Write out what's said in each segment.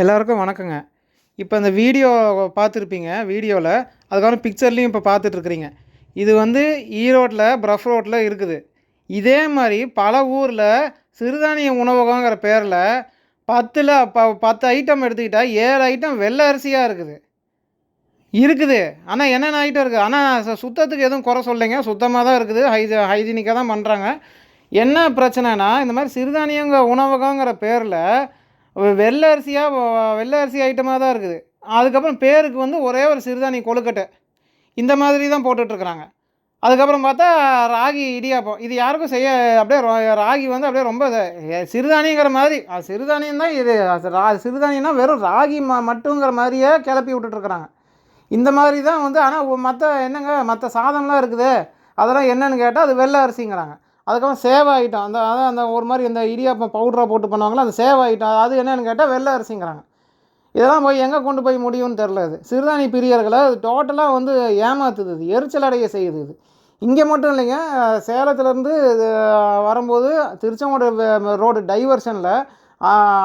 எல்லாருக்கும் வணக்கங்க. இப்போ இந்த வீடியோ பார்த்துருப்பீங்க வீடியோவில் அதுக்கப்புறம் பிக்சர்லேயும் இப்போ பார்த்துட்ருக்குறீங்க இது வந்து ஈரோட்டில் ப்ரஃப் ரோட்டில் இருக்குது. இதே மாதிரி பல ஊரில் சிறுதானிய உணவகங்கிற பேரில் பத்தில் ப பத்து ஐட்டம் எடுத்துக்கிட்டால் ஏழு ஐட்டம் வெள்ளை அரிசியாக இருக்குது. இருக்குது. ஆனால் என்னென்ன ஐட்டம் இருக்குது ஆனால் சுத்தத்துக்கு எதுவும் குறை சொல்லிங்க சுத்தமாக தான் இருக்குது. ஹைஜ ஹைஜீனிக்காக தான் பண்ணுறாங்க என்ன பிரச்சனைனா இந்த மாதிரி சிறுதானியங்க உணவகங்கிற பேரில் வெள்ளை அரிசியாக வெள்ளை அரிசி ஐட்டமாக தான் இருக்குது. அதுக்கப்புறம் பேருக்கு வந்து ஒரே ஒரு சிறுதானிய கொழுக்கட்டை. இந்த மாதிரி தான் போட்டுட்ருக்குறாங்க. அதுக்கப்புறம் பார்த்தா ராகி இடியாப்பம். இது யாருக்கும் செய்ய அப்படியே ரா- ராகி வந்து அப்படியே ரொம்ப சிறுதானியங்கிற மாதிரி அது சிறுதானியம் தான் இது. ரா சிறுதானியம்னா வெறும் ராகி ம மட்டுங்கிற மாதிரியே கிளப்பி விட்டுட்ருக்குறாங்க. இந்த மாதிரி தான் வந்து ஆனால் மற்ற என்னங்க மற்ற சாதம்லாம் இருக்குது. அதெல்லாம் என்னன்னு கேட்டால் அது வெள்ளை அரிசிங்கிறாங்க. அதுக்கப்புறம் சேவை ஐட்டம் அந்த அதான் அந்த ஒரு மாதிரி இந்த இடியாப்பம் பவுடராக போட்டு பண்ணுவாங்களா அந்த சேவை ஐட்டம் அது என்னன்னு கேட்டால் வெள்ளை அரிசிங்கிறாங்க. இதெல்லாம் போய் எங்கே கொண்டு போய் முடியும்னு தெரில அது. சிறுதானி பிரியர்களை அது டோட்டலாக வந்து ஏமாத்துது இது எரிச்சல் அடைய செய்யுது இது. இங்கே மட்டும் இல்லைங்க சேலத்துலேருந்து வரும்போது திருச்செங்கோடு ரோடு டைவர்ஷனில்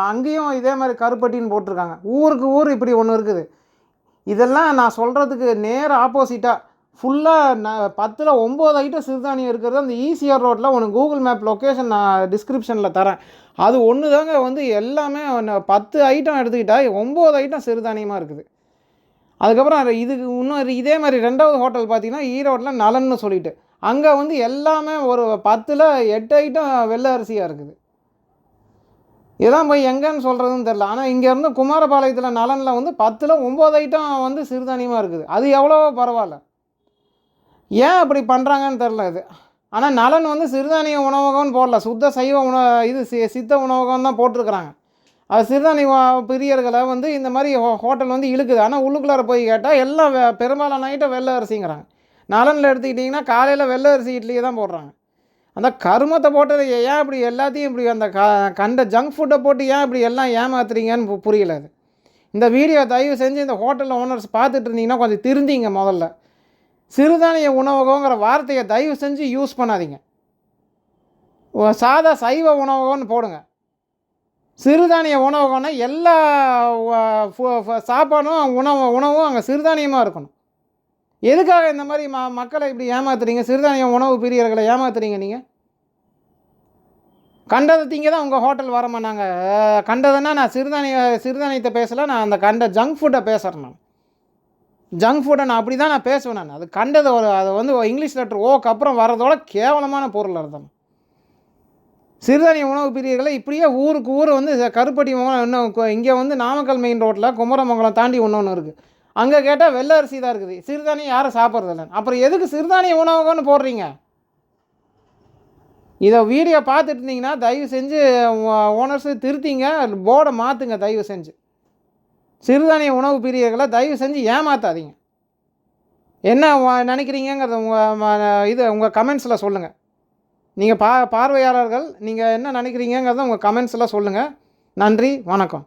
அங்கேயும் இதே மாதிரி கருப்பட்டின்னு போட்டிருக்காங்க. ஊருக்கு ஊர் இப்படி ஒன்று இருக்குது. இதெல்லாம் நான் சொல்கிறதுக்கு நேர் ஆப்போசிட்டாக ஃபுல்லாக நான் பத்தில் ஒம்பது ஐட்டம் சிறுதானியம் இருக்கிறது அந்த ஈசிஆர் ரோட்டில் உனக்கு கூகுள் மேப் லொக்கேஷன் நான் டிஸ்கிரிப்ஷனில் தரேன். அது ஒன்று தாங்க வந்து எல்லாமே பத்து ஐட்டம் எடுத்துக்கிட்டால் ஒம்பது ஐட்டம் சிறுதானியமாக இருக்குது. அதுக்கப்புறம் இதுக்கு இன்னும் இதே மாதிரி ரெண்டாவது ஹோட்டல் பார்த்தீங்கன்னா ஈரோட்டில் நலன்னு சொல்லிட்டு. அங்கே வந்து எல்லாமே ஒரு பத்தில் எட்டு ஐட்டம் வெள்ளை அரிசியாக இருக்குது. இதெல்லாம் போய் எங்கேன்னு சொல்கிறதுன்னு தெரில ஆனால் இங்கேருந்து குமாரபாளையத்தில் நலனில் வந்து பத்தில் ஒம்பது ஐட்டம் வந்து சிறுதானியமாக இருக்குது. அது எவ்வளோ பரவாயில்ல. ஏன் அப்படி பண்ணுறாங்கன்னு தெரில இது. ஆனால் நலன் வந்து சிறுதானிய உணவகம்னு போடல. சுத்த சைவ உண இது சி- சித்த உணவகம் தான் போட்டிருக்கிறாங்க. அது சிறுதானிய பிரியர்களை வந்து இந்த மாதிரி ஹோ- ஹோட்டல் வந்து இழுக்குது. ஆனால் உள்ளுக்குள்ளார போய் கேட்டால் எல்லாம் வெ- பெரும்பாலான ஐட்டம் வெள்ளை அரிசிங்கிறாங்க. நலனில் எடுத்துக்கிட்டிங்கன்னா காலையில் வெள்ளை அரிசி இட்லியை தான் போடுறாங்க. அந்த கருமத்தை போட்டது ஏன் இப்படி எல்லாத்தையும் இப்படி அந்த க கண்ட ஜங்க் ஃபுட்டை போட்டு ஏன் இப்படி எல்லாம் ஏமாத்துறீங்கன்னு பு- புரியல அது இந்த வீடியோ தயவு செஞ்சு இந்த ஹோட்டலில் ஓனர்ஸ் பார்த்துட்டு இருந்தீங்கன்னா கொஞ்சம் திருந்திங்க முதல்ல. சிறுதானிய உணவகங்கிற வார்த்தையை தயவு செஞ்சு யூஸ் பண்ணாதீங்க. சாதா சைவ உணவகம்னு போடுங்க. சிறுதானிய உணவகம்னா எல்லா சாப்பாடும் உணவு உணவும் அங்கே சிறுதானியமாக இருக்கணும். எதுக்காக இந்த மாதிரி ம மக்களை இப்படி ஏமாத்துறீங்க? சிறுதானிய உணவு பிரியர்களை ஏமாத்துறீங்க நீங்கள் கண்டதை திங்க தான் உங்கள் ஹோட்டல் வரமா நாங்கள் கண்டதுன்னா நான் சிறுதானிய சிறுதானியத்தை பேசலை நான் அந்த கண்ட ஜங்க் ஃபுட்டை பேசுகிறேன் நான். ஜங்க் ஃபுட்டை நான் அப்படி தான் நான் பேசுவேன் நான். அது கண்டது ஒரு அது வந்து இங்கிலீஷ் லெட்டர் ஓக்கு அப்புறம் வர்றதோட கேவலமான பொருள் அர்த்தம் சிறுதானிய உணவு பிரியர்களை இப்படியே ஊருக்கு ஊர் வந்து கருப்பட்டி மங்கலம் இன்னும் இங்கே வந்து நாமக்கல் மெயின் ரோட்டில் குமரமங்கலம் தாண்டி ஒன்று இருக்குது அங்கே கேட்டால் வெள்ளை அரிசி தான் இருக்குது. சிறுதானியம் யாரும் சாப்பிட்றதில்ல. அப்புறம் எதுக்கு சிறுதானிய உணவகம்னு போடுறீங்க? இதை வீடியோ பார்த்துட்டு இருந்தீங்கன்னா தயவு செஞ்சு ஓனர்ஸு திருத்திங்க போர்டை மாற்றுங்க தயவு செஞ்சு. சிறுதானிய உணவு பிரியர்களை தயவு செஞ்சு ஏமாற்றாதீங்க என்ன நினைக்கிறீங்கிறத நினைக்கிறீங்கங்கிறத உங்கள் இது உங்கள் கமெண்ட்ஸில் சொல்லுங்கள் நீங்கள் பா பார்வையாளர்கள் நீங்கள் என்ன நினைக்கிறீங்கங்கிறத உங்கள் கமெண்ட்ஸில் சொல்லுங்கள் நன்றி வணக்கம்.